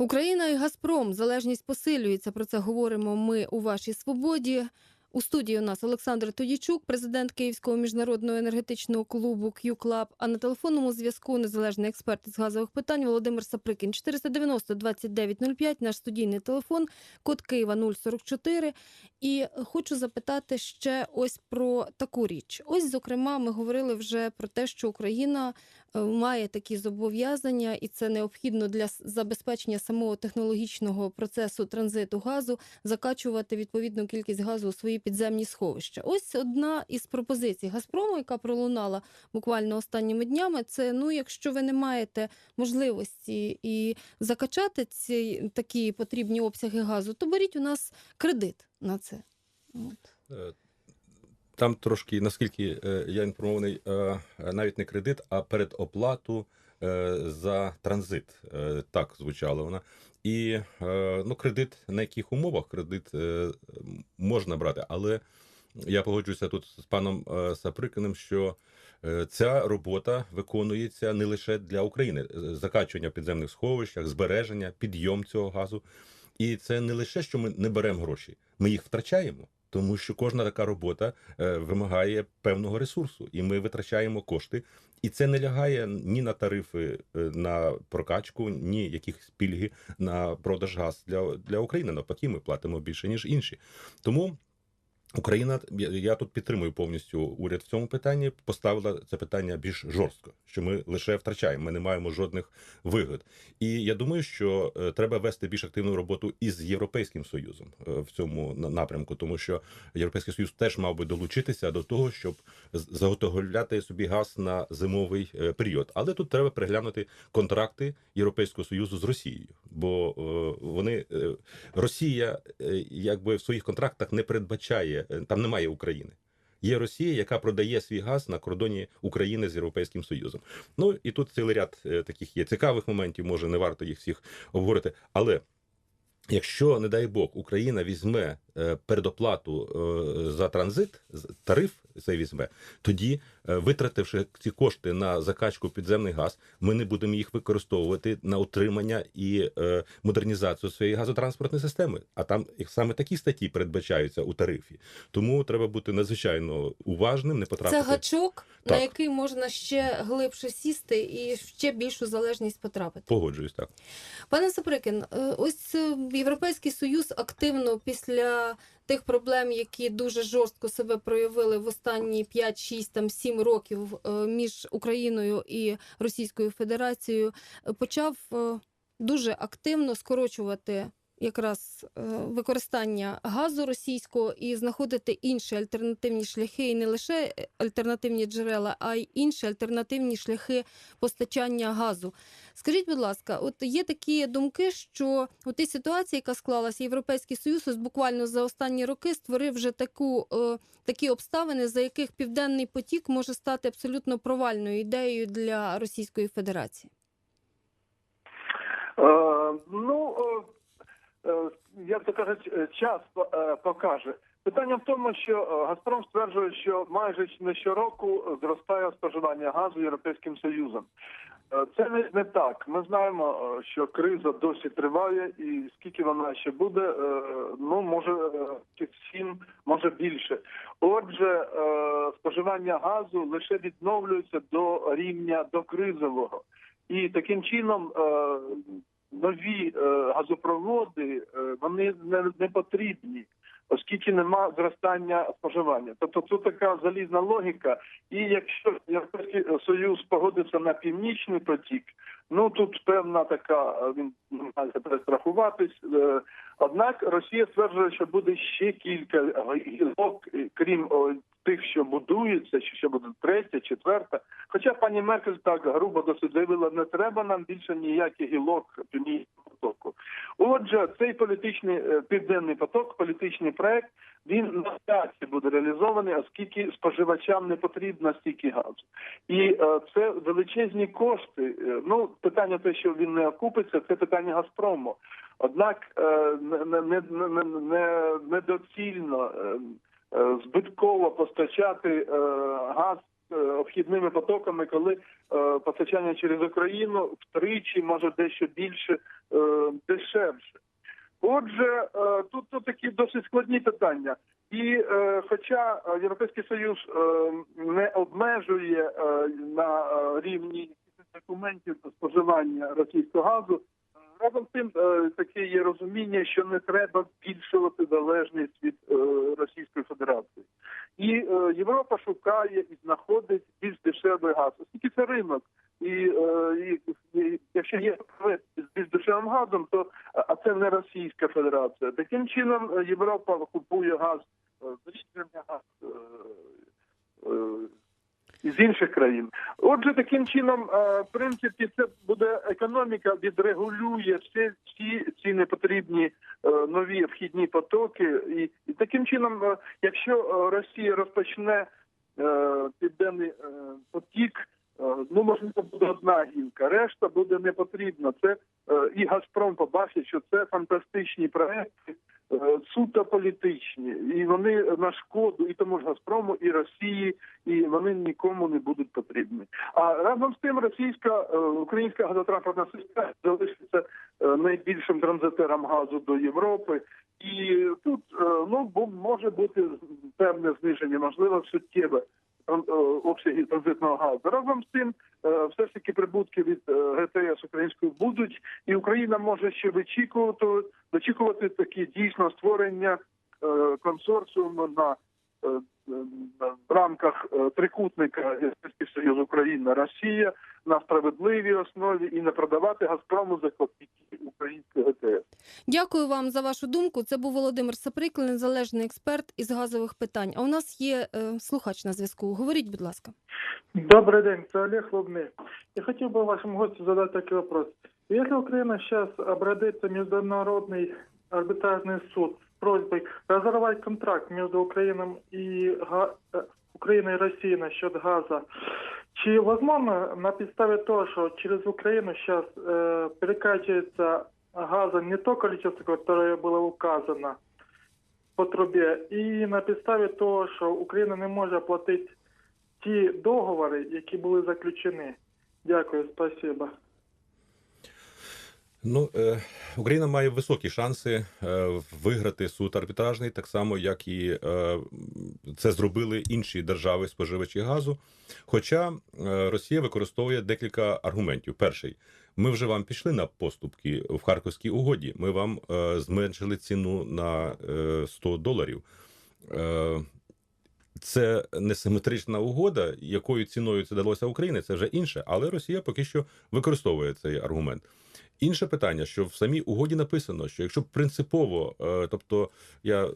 Україна і Газпром залежність посилюється. Про це говоримо ми у вашій свободі. У студії у нас Олександр Тодічук, президент Київського міжнародного енергетичного клубу Q Club, А на телефонному зв'язку незалежний експерт із газових питань Володимир Саприкін. 490 2905, наш студійний телефон, код Києва 044. І хочу запитати ще ось про таку річ. Ось, зокрема, ми говорили вже про те, що Україна має такі зобов'язання, і це необхідно для забезпечення самого технологічного процесу транзиту газу, закачувати відповідну кількість газу у свої підземні сховища. Ось одна із пропозицій Газпрому, яка пролунала буквально останніми днями. Це ну, якщо ви не маєте можливості і закачати ці такі потрібні обсяги газу, то беріть у нас кредит на це. От. Е, Там трошки, наскільки е, я інформований, е, навіть не кредит, а передоплату е, за транзит. Е, Так звучала вона. І е, ну, кредит на яких умовах кредит е, можна брати, але я погоджуюся тут з паном е, Саприкиним, що е, ця робота виконується не лише для України: Е, закачування в підземних сховищах, збереження, підйом цього газу. І це не лише що ми не беремо гроші, ми їх втрачаємо. Тому що кожна така робота е, вимагає певного ресурсу, і ми витрачаємо кошти. І це не лягає ні на тарифи е, на прокачку, ні якихось пільги на продаж газ для, для України. Навпаки, ми платимо більше ніж інші. Тому Україна, я, тут підтримую повністю уряд в цьому питанні. Поставила це питання більш жорстко, що ми лише втрачаємо, ми не маємо жодних вигод. І я думаю, що е, треба вести більш активну роботу із Європейським Союзом е, в цьому напрямку, тому що Європейський Союз теж мав би долучитися до того, щоб заготовляти собі газ на зимовий е, період. Але тут треба переглянути контракти Європейського Союзу з Росією, бо вони Росія якби в своїх контрактах не передбачає е, там немає України. Є Росія, яка продає свій газ на кордоні України з Європейським Союзом. Ну і тут цілий ряд е, таких є цікавих моментів. Може, не варто їх всіх обговорити. Але якщо, не дай Бог, Україна візьме е, передоплату е, за транзит, тариф цей візьме, тоді, е, витративши ці кошти на закачку підземний газ, ми не будемо їх використовувати на утримання і модернізацію своєї газотранспортної системи. А там саме такі статті передбачаються у тарифі. Тому треба бути надзвичайно уважним, не потрапити. Це гачок, на який можна ще глибше сісти і ще більшу залежність потрапити. Погоджуюсь так. Пане Саприкін, е, ось е, Європейський Союз активно після тих проблем, які дуже жорстко себе проявили в останні 5, 6, там 7 років е, між Україною і Російською Федерацією, почав дуже активно скорочувати. Якраз е, використання газу російського і знаходити інші альтернативні шляхи, і не лише е, альтернативні джерела, а й інші альтернативні шляхи постачання газу. Скажіть, будь ласка, от є такі думки, що у тій ситуації, яка склалася, Європейський Союз ось буквально за останні роки створив вже таку, е, такі обставини, за яких Південний потік може стати абсолютно провальною ідеєю для Російської Федерації. Ну, як то кажуть, е, час е, покаже. Питання в тому, що е, Газпром стверджує, що майже не щороку зростає споживання газу Європейським Союзом. Е, Це не, так. Ми знаємо, е, що криза досі триває, і скільки вона ще буде, е, ну може е, сім, може більше. Отже, е, споживання газу лише відновлюється до рівня до кризового. І таким чином е, нові е, газопроводи е, вони не, потрібні, оскільки нема зростання споживання. Тобто тут така залізна логіка. І якщо Європейський Союз погодиться на північний потік, ну тут певна така е, він намагається перестрахуватись. Однак Росія стверджує, що буде ще кілька гілок, крім тих, що будуються, що буде третя, четверта. Хоча пані Меркель так грубо досить заявила, не треба нам більше ніяких гілок північного потоку. Отже, цей політичний е, південний поток, політичний проект, він чи буде реалізований, оскільки споживачам не потрібно стільки газу. І е, це величезні кошти. Е, Ну, питання те, що він не окупиться, це питання Газпрому. Однак е, не, не, не, не, е, збитково постачати е, газ е, обхідними потоками, коли постачання через Україну втричі, може дещо більше дешевше. Отже, тут, тут такі досить складні питання. І хоча Європейський Союз не обмежує на рівні документів споживання російського газу, разом з тим е, таке є розуміння, що не треба збільшувати залежність від е, Російської Федерації. І е, Європа шукає і знаходить більш дешевий газ, оскільки це ринок. І, і, і якщо є з більш дешевим газом, то а це не Російська Федерація. Таким чином Європа купує газ е, газ е, інших країн. Отже, таким чином, е, в принципі, це буде економіка відрегулює всі, всі ці непотрібні е, нові вхідні потоки. І, і таким чином, е, якщо Росія розпочне південний потік. Ну, можливо, буде одна гілка, решта буде не потрібна. Це і Газпром побачить, що це фантастичні проекти, суто політичні, і вони на шкоду і тому ж Газпрому, і Росії, і вони нікому не будуть потрібні. А разом з тим, російська е, українська газотранспортна система залишиться е, найбільшим транзитером газу до Європи. І тут е, ну може бути певне зниження, можливо, суттєве е, обсяги транзитного газу. Разом з тим, е, все ж таки прибутки від е, ГТС української будуть, і Україна може ще вичікувати, вичікувати такі дійсно створення консорціуму на- в рамках е, трикутника Європейський Союз Україна Росія на справедливій основі і не продавати Газпрому за копійки української ГТС. Дякую вам за вашу думку. Це був Володимир Саприкл, незалежний експерт із газових питань. А у нас є е, слухач на зв'язку. Говоріть, будь ласка. Добрый день, это Олег Лубный. Я хотел бы вашему гостю задать такой вопрос. Если Украина сейчас обратится в Международный арбитражный суд с просьбой разорвать контракт между Украиной и, га- э, Украиной и Россией насчет газа, чи возможно на підставі того, що через Украину сейчас э, перекачивается газа не то количество, которое было указано по трубе, і на підставі того, що Україна не може оплатити ті договори, які були заключені. Дякую, спасибо. Ну, е, Україна має високі шанси е, виграти суд арбітражний, так само, як і е, це зробили інші держави споживачі газу. Хоча Росія використовує декілька аргументів. Перший, ми вже вам пішли на поступки в Харківській угоді. Ми вам зменшили ціну на е, 100 доларів. Це несиметрична угода, якою ціною це далося Україні, це вже інше, але Росія поки що використовує цей аргумент. Інше питання, що в самій угоді написано, що якщо принципово, е, тобто я е,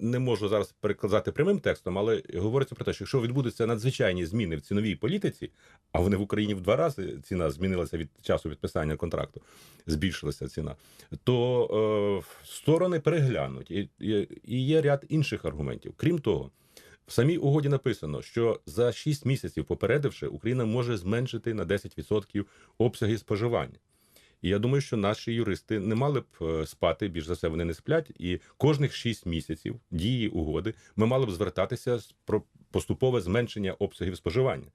не можу зараз перекладати прямим текстом, але говориться про те, що якщо відбудуться надзвичайні зміни в ціновій політиці, а вони в Україні в два рази ціна змінилася від часу підписання контракту, збільшилася ціна, то е, сторони переглянуть і, і є ряд інших аргументів. Крім того. В самій угоді написано, що за 6 місяців попередивши, Україна може зменшити на 10% обсяги споживання. І я думаю, що наші юристи не мали б е, спати, більш за все, вони не сплять. І кожних 6 місяців дії угоди ми мали б звертатися про поступове зменшення обсягів споживання.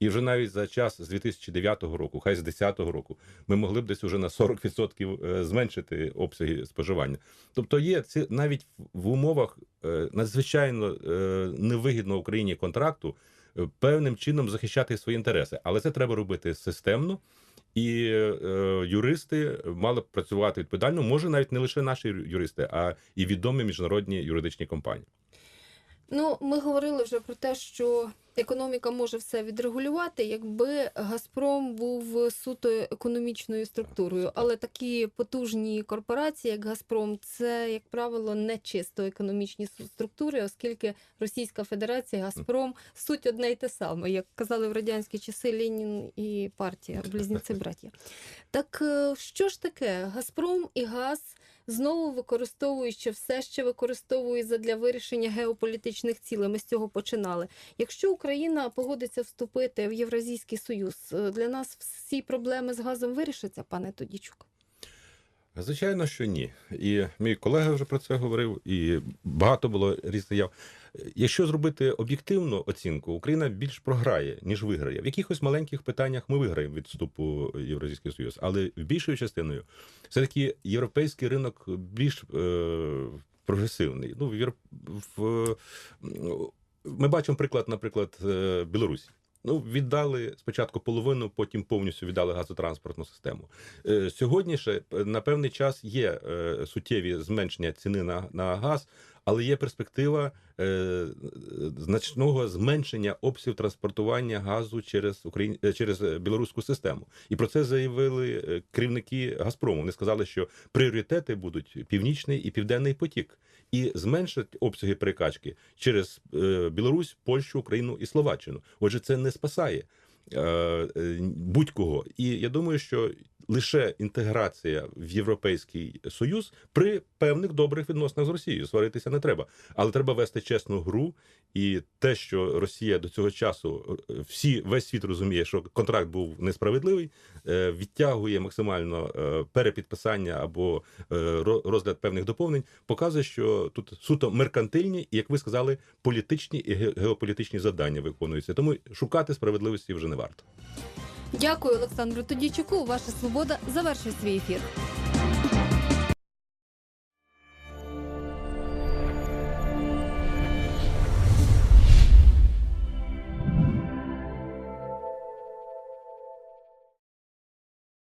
І вже навіть за час з 2009 року, хай з 2010 року, ми могли б десь уже на 40% е, зменшити обсяги споживання. Тобто є ці навіть в умовах е, надзвичайно е, невигідно Україні контракту певним чином захищати свої інтереси, але це треба робити системно. І е, юристи мали б працювати відповідально. Може, навіть не лише наші юристи, а і відомі міжнародні юридичні компанії. Ну, ми говорили вже про те, що економіка може все відрегулювати, якби Газпром був суто економічною структурою. Але такі потужні корпорації, як Газпром, це, як правило, не чисто економічні структури, оскільки Російська Федерація, Газпром суть одне й те саме, як казали в радянські часи Ленін і партія, близнюці браття. Так е, що ж таке? Газпром і газ знову використовуючи все ще використовують для вирішення геополітичних цілей. Ми з цього починали. Якщо Україна погодиться вступити в Євразійський Союз, е, для нас всі проблеми з газом вирішаться, пане Тодічук? Звичайно, що ні. І мій колега вже про це говорив, і багато було різних заяв. Якщо зробити об'єктивну оцінку, Україна більш програє, ніж виграє. В якихось маленьких питаннях ми виграємо від вступу в Євразійський Союз, але більшою частиною все-таки європейський ринок більш е, прогресивний. Ну, в, в... Ми бачимо приклад, наприклад, е, Білорусі. Ну, віддали спочатку половину, потім повністю віддали газотранспортну систему. Е, Сьогодні ще е, на певний час є суттєві зменшення ціни на, на газ, але є перспектива е, значного зменшення обсягів транспортування газу через Україн... е, через е, білоруську систему. І про це заявили е, керівники Газпрому. Вони сказали, що пріоритети будуть північний і південний потік, і зменшать обсяги перекачки через е, Білорусь, Польщу, Україну і Словаччину. Отже, це не спасає будь-кого. І я думаю, що лише інтеграція в Європейський Союз при певних добрих відносинах з Росією сваритися не треба, але треба вести чесну гру. І те, що Росія до цього часу е, всі весь світ розуміє, що контракт був несправедливий, е, відтягує максимально е, перепідписання або ро- розгляд певних доповнень, показує, що тут суто меркантильні і, як ви сказали, політичні і геополітичні завдання виконуються. Тому шукати справедливості вже не варто. Дякую, Олександру Тодійчуку. Ваша свобода завершує свій ефір.